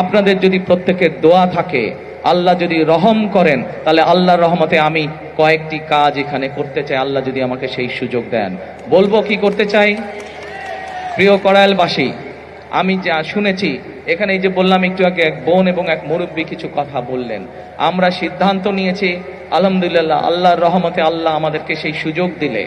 আপনাদের যদি প্রত্যেকের দোয়া থাকে, আল্লাহ যদি রহম করেন, তাহলে আল্লাহর রহমতে আমি কয়েকটি কাজ এখানে করতে চাই। আল্লাহ যদি আমাকে সেই সুযোগ দেন। বলব কি করতে চাই? প্রিয় করায়লবাসী আমি যা শুনেছি, এখানে এই যে বললাম, একটু আগে এক বোন এবং এক মুরব্বী কিছু কথা বললেন। আমরা সিদ্ধান্ত নিয়েছি, আলহামদুলিল্লাহ, আল্লাহর রহমতে আল্লাহ আমাদেরকে সেই সুযোগ দিলে।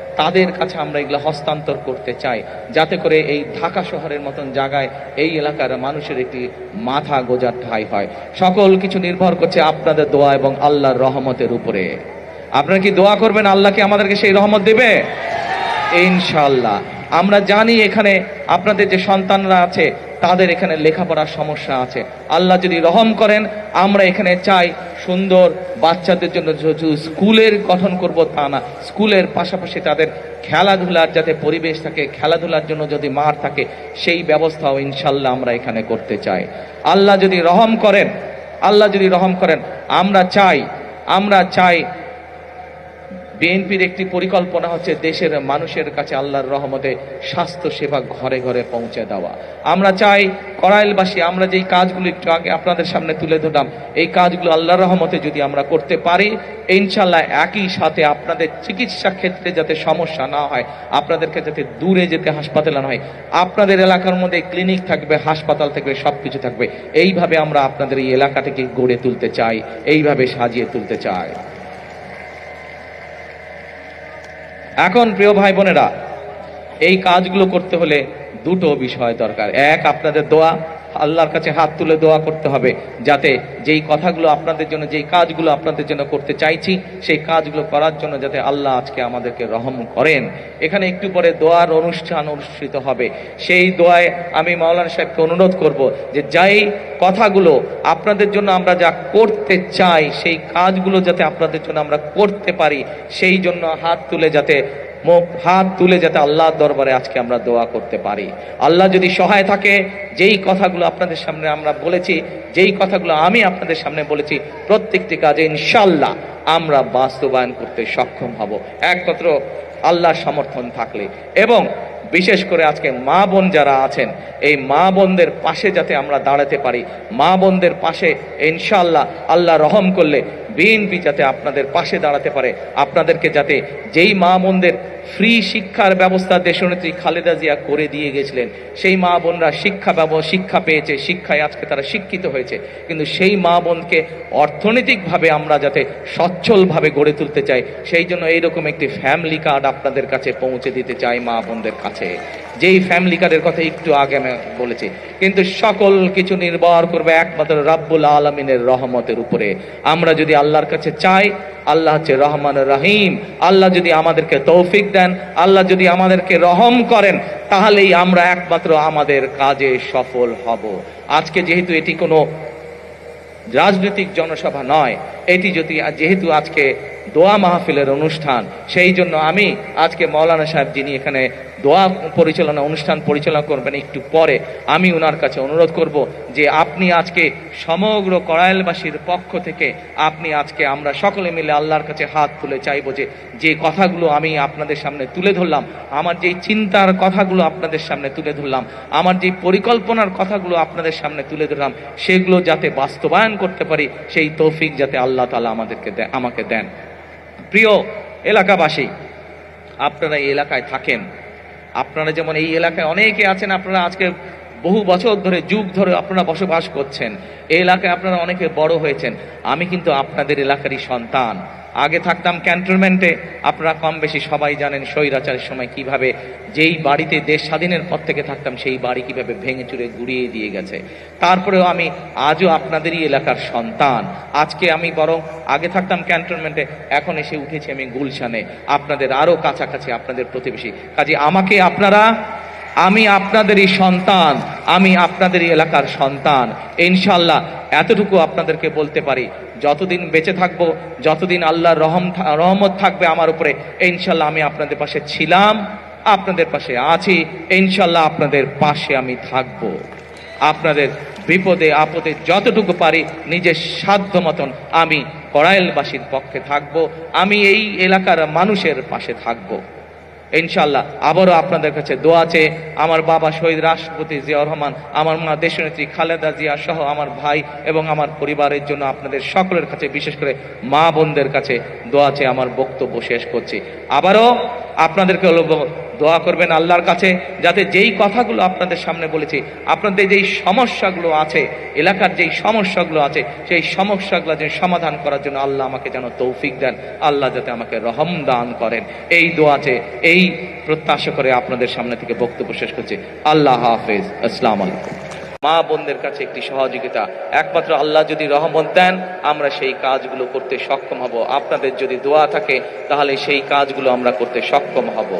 তাদের কাছে আমরা এগুলো হস্তান্তর করতে চাই। যাতে করে এই ঢাকা শহরের মতন জায়গায় এই এলাকার মানুষের একটি মাথা গোজার ঠাই হয়। সকল কিছু নির্ভর করছে আপনাদের দোয়া এবং আল্লাহর রহমতের উপরে। আপনারা কি দোয়া করবেন? আল্লাহকে আমাদেরকে সেই রহমত দেবে? ইনশাল্লাহ আমরা জানি এখানে আপনাদের যে সন্তানরা আছে, তাদের এখানে লেখাপড়ার সমস্যা আছে। আল্লাহ যদি রহম করেন, আমরা এখানে চাই সুন্দর বাচ্চাদের জন্য স্কুলের গঠন করব তা না। স্কুলের পাশাপাশি তাদের খেলাধুলার যাতে পরিবেশ থাকে, খেলাধুলার জন্য যদি মাঠ থাকে, সেই ব্যবস্থাও ইনশাল্লাহ আমরা এখানে করতে চাই। আল্লাহ যদি রহম করেন, আল্লাহ যদি রহম করেন, আমরা চাই আমরা চাই বিএনপির একটি পরিকল্পনা হচ্ছে দেশের মানুষের কাছে আল্লাহর রহমতে স্বাস্থ্য সেবা ঘরে ঘরে পৌঁছে দেওয়া। আমরা চাই করাইলবাসী, আমরা যেই কাজগুলো আগে আপনাদের সামনে তুলে ধরলাম, এই কাজগুলো আল্লাহর রহমতে যদি আমরা করতে পারি, ইনশাল্লাহ একই সাথে আপনাদের চিকিৎসা ক্ষেত্রে যাতে সমস্যা না হয়, আপনাদেরকে যাতে দূরে যেতে হাসপাতালে না হয়, আপনাদের এলাকার মধ্যে ক্লিনিক থাকবে, হাসপাতাল থাকবে সব কিছু থাকবে। এইভাবে আমরা আপনাদের এই এলাকাটিকে গড়ে তুলতে চাই, এইভাবে সাজিয়ে তুলতে চাই। এখন প্রিয় ভাই বোনেরা এই কাজগুলো করতে হলে দুটো বিষয় দরকার। এক আপনাদের দোয়া আল্লাহর কাছে হাত তুলে দোয়া করতে হবে, যাতে যেই কথাগুলো আপনাদের জন্য, যেই কাজগুলো আপনাদের জন্য করতে চাইছি, সেই কাজগুলো করার জন্য যাতে আল্লাহ আজকে আমাদেরকে রহম করেন। এখানে একটু পরে দোয়ার অনুষ্ঠান অনুষ্ঠিত হবে। সেই দোয়ায় আমি মাওলানা সাহেবকে অনুরোধ করব যে যাই কথাগুলো আপনাদের জন্য আমরা যা করতে চাই, সেই কাজগুলো যাতে আপনাদের জন্য আমরা করতে পারি, সেই জন্য হাত তুলে যাতে হাত তুলে যাতে আল্লাহর দরবারে আজকে আমরা দোয়া করতে পারি। আল্লাহ যদি সহায় থাকে, যেই কথাগুলো আপনাদের সামনে আমরা বলেছি, যেই কথাগুলো আমি আপনাদের সামনে বলেছি, প্রত্যেকটি কাজে ইনশাল্লাহ আমরা বাস্তবায়ন করতে সক্ষম হব। একমাত্র আল্লাহর সমর্থন থাকলে। এবং বিশেষ করে আজকে মা বোন যারা আছেন, এই মা বোনদের পাশে যাতে আমরা দাঁড়াতে পারি, মা বোনদের পাশে ইনশাল্লাহ আল্লাহ রহম করলে বিএনপি যাতে আপনাদের পাশে দাঁড়াতে পারে, আপনাদেরকে যাতে যেই মা বোনদের ফ্রি শিক্ষার ব্যবস্থা দেশনেত্রী খালেদা জিয়া করে দিয়ে গেছিলেন, সেই মা বোনরা শিক্ষা শিক্ষা পেয়েছে, শিক্ষায় আজকে তারা শিক্ষিত হয়েছে, কিন্তু সেই মা বোনকে অর্থনৈতিকভাবে আমরা যাতে সচ্ছলভাবে গড়ে তুলতে চাই, সেই জন্য এইরকম একটি ফ্যামিলি কার্ড আপনাদের কাছে পৌঁছে দিতে চাই মা বোনদের কাছে। যেই ফ্যামিলি কার্ডের কথা একটু আগে আমি বলেছি, কিন্তু সকল কিছু নির্ভর করবে একমাত্র রাব্বুল আলমিনের রহমতের উপরে। আমরা যদি আল্লাহর কাছে চাই, আল্লাহ হচ্ছে রহমান রহিম। আল্লাহ যদি আমাদেরকে তৌফিক দেন, আল্লাহ যদি আমাদেরকে রহম করেন, তাহলেই আমরা একমাত্র আমাদের কাজে সফল হব। আজকে যেহেতু এটি কোনো রাজনৈতিক জনসভা নয়, এটি যদি, যেহেতু আজকে দোয়া মাহফিলের অনুষ্ঠান। সেই জন্য আমি আজকে মৌলানা সাহেব যিনি এখানে দোয়া পরিচালনা অনুষ্ঠান পরিচালনা করবেন একটু পরে, আমি ওনার কাছে অনুরোধ করব যে আপনি আজকে সমগ্র করাইলবাসীর পক্ষ থেকে আপনি আজকে আমরা সকলে মিলে আল্লাহর কাছে হাত তুলে চাইব যে যে কথাগুলো আমি আপনাদের সামনে তুলে ধরলাম, আমার যেই চিন্তার কথাগুলো আপনাদের সামনে তুলে ধরলাম, আমার যে পরিকল্পনার কথাগুলো আপনাদের সামনে তুলে ধরলাম, সেগুলো যাতে বাস্তবায়ন করতে পারি, সেই তৌফিক যাতে আল্লাহ তালা আমাদেরকে আমাকে দেন। প্রিয় এলাকাবাসী আপনারা এই এলাকায় থাকেন। আপনারা যেমন এই এলাকায় অনেকে আছেন আপনারা আজকে বহু বছর ধরে যুগ ধরে আপনারা বসবাস করছেন। এই এলাকায় আপনারা অনেকে বড় হয়েছেন। আমি কিন্তু আপনাদের এলাকারই সন্তান। আগে থাকতাম ক্যান্টনমেন্টে। আপনারা কম বেশি সবাই জানেন স্বৈরাচারের সময় কীভাবে যেই বাড়িতে দেশ স্বাধীনের পর থেকে থাকতাম, সেই বাড়ি কীভাবে ভেঙে চুরে গুড়িয়ে দিয়ে গেছে। তারপরেও আমি আজও আপনাদেরই এলাকার সন্তান। আজকে আমি বরং আগে থাকতাম ক্যান্টনমেন্টে, এখন এসে উঠেছি আমি গুলশানে। আপনাদের আরও কাছাকাছি, আপনাদের প্রতিবেশী। কাজে আমাকে আপনারা আমি আপনাদেরই সন্তান, আমি আপনাদেরই এলাকার সন্তান। ইনশাল্লাহ এতটুকু আপনাদেরকে বলতে পারি। যতদিন বেঁচে থাকব, যতদিন আল্লাহর রহম রহমত থাকবে আমার উপরে ইনশাল্লাহ আমি আপনাদের পাশে ছিলাম, আপনাদের পাশে আছি ইনশাল্লাহ আপনাদের পাশে আমি থাকব। আপনাদের বিপদে, আপদে যতটুকু পারি, নিজের সাধ্য মতন আমি কড়াইলবাসীর পক্ষে থাকব, আমি এই এলাকার মানুষের পাশে থাকব। ইনশাল্লাহ আবারও আপনাদের কাছে দোয়া চেয়ে আমার বাবা শহীদ রাষ্ট্রপতি জিয়া রহমান, আমার মা দেশনেত্রী খালেদা জিয়া সহ আমার ভাই এবং আমার পরিবারের জন্য আপনাদের সকলের কাছে, বিশেষ করে মা বোনদের কাছে দোয়া চেয়ে আমার বক্তব্য শেষ করছি। আবারও আপনাদেরকে দোয়া করবেন আল্লাহর কাছে, যাতে যেই কথাগুলো আপনাদের সামনে বলেছি, আপনাদের যেই সমস্যাগুলো আছে, এলাকার যেই সমস্যাগুলো আছে, সেই সমস্যাগুলো যে সমাধান করার জন্য আল্লাহ আমাকে যেন তৌফিক দেন, আল্লাহ যাতে আমাকে রহম দান করেন। এই দোয়াতে এই প্রত্যাশা করে আপনাদের সামনে থেকে বক্তব্য শেষ করছি। আল্লাহ হাফেজ, আসসালাম আলাইকুম। মা বোনদের কাছে একটি সহযোগিতা, একমাত্র আল্লাহ যদি রহমত দেন, আমরা সেই কাজগুলো করতে সক্ষম হব। আপনাদের যদি দোয়া থাকে, তাহলে সেই কাজগুলো আমরা করতে সক্ষম হব।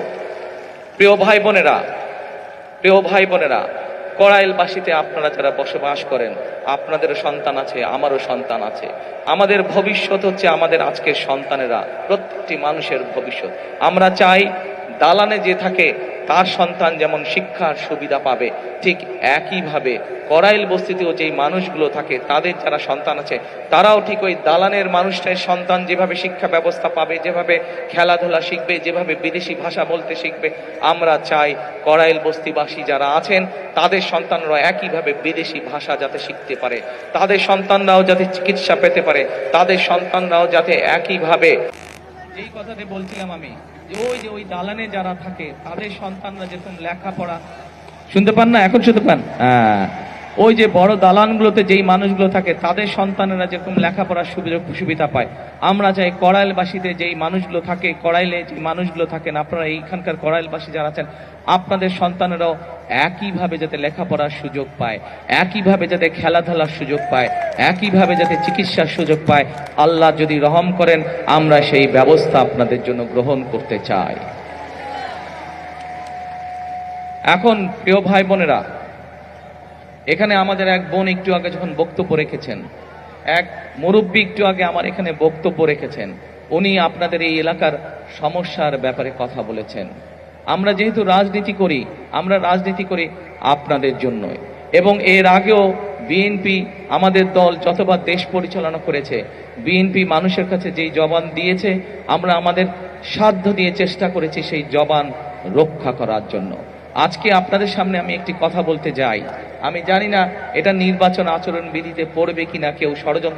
প্রিয় ভাই বোনেরা, প্রিয় ভাই বোনেরা কড়াইল বাসিতে আপনারা যারা বসবাস করেন, আপনাদের সন্তান আছে, আমারও সন্তান আছে। আমাদের ভবিষ্যৎ হচ্ছে আমাদের আজকের সন্তানেরা, প্রত্যেকটি মানুষের ভবিষ্যৎ। আমরা চাই দালানে যে থাকে তার সন্তান যেমন শিক্ষার সুবিধা পাবে, ঠিক একইভাবে করাইল বস্তিতেও যেই মানুষগুলো থাকে, তাদের যারা সন্তান আছে, তারাও ঠিক ওই দালানের মানুষটার সন্তান যেভাবে শিক্ষা ব্যবস্থা পাবে, যেভাবে খেলাধুলা শিখবে, যেভাবে বিদেশি ভাষা বলতে শিখবে, আমরা চাই করাইল বস্তিবাসী যারা আছেন, তাদের সন্তানরা একইভাবে বিদেশি ভাষা যাতে শিখতে পারে, তাদের সন্তানরাও যাতে চিকিৎসা পেতে পারে, তাদের সন্তানরাও যাতে একইভাবে যেই কথাতে বলছিলাম আমি যে ওই যে ওই দালানে যারা থাকে, তাদের সন্তানরা যেরকম লেখাপড়া। শুনতে পান না? এখন শুনতে পান? হ্যাঁ। ওই যে বড় দালানগুলোতে যেই মানুষগুলো থাকে, তাদের সন্তানেরা যেরকম লেখাপড়ার সুবিধা সুবিধা পায়। আমরা চাই কড়াইলবাসীতে যেই মানুষগুলো থাকে কড়াইলে যে মানুষগুলো থাকেন, আপনারা এইখানকার কড়াইলবাসী যারা আছেন, আপনাদের সন্তানেরাও একইভাবে যাতে লেখাপড়ার সুযোগ পায়, একইভাবে যাতে খেলাধুলার সুযোগ পায়, একইভাবে যাতে চিকিৎসার সুযোগ পায়। আল্লাহ যদি রহম করেন, আমরা সেই ব্যবস্থা আপনাদের জন্য গ্রহণ করতে চাই। এখন প্রিয় ভাই বোনেরা এখানে আমাদের এক বোন একটু আগে যখন বক্তব্য রেখেছেন, এক মুরব্বী একটু আগে আমার এখানে বক্তব্য রেখেছেন, উনি আপনাদের এই এলাকার সমস্যার ব্যাপারে কথা বলেছেন। আমরা যেহেতু রাজনীতি করি, আমরা রাজনীতি করি আপনাদের জন্যই। এবং এর আগেও বিএনপি আমাদের দল যতবার দেশ পরিচালনা করেছে, বিএনপি মানুষের কাছে যেই জবান দিয়েছে, আমরা আমাদের সাধ্য দিয়ে চেষ্টা করেছি সেই জবান রক্ষা করার জন্য। আজকে আপনাদের সামনে আমি একটি কথা বলতে যাই। আমি জানি না এটা নির্বাচন আচরণ বিধিতে পড়বে কিনা, কেউ ষড়যন্ত্র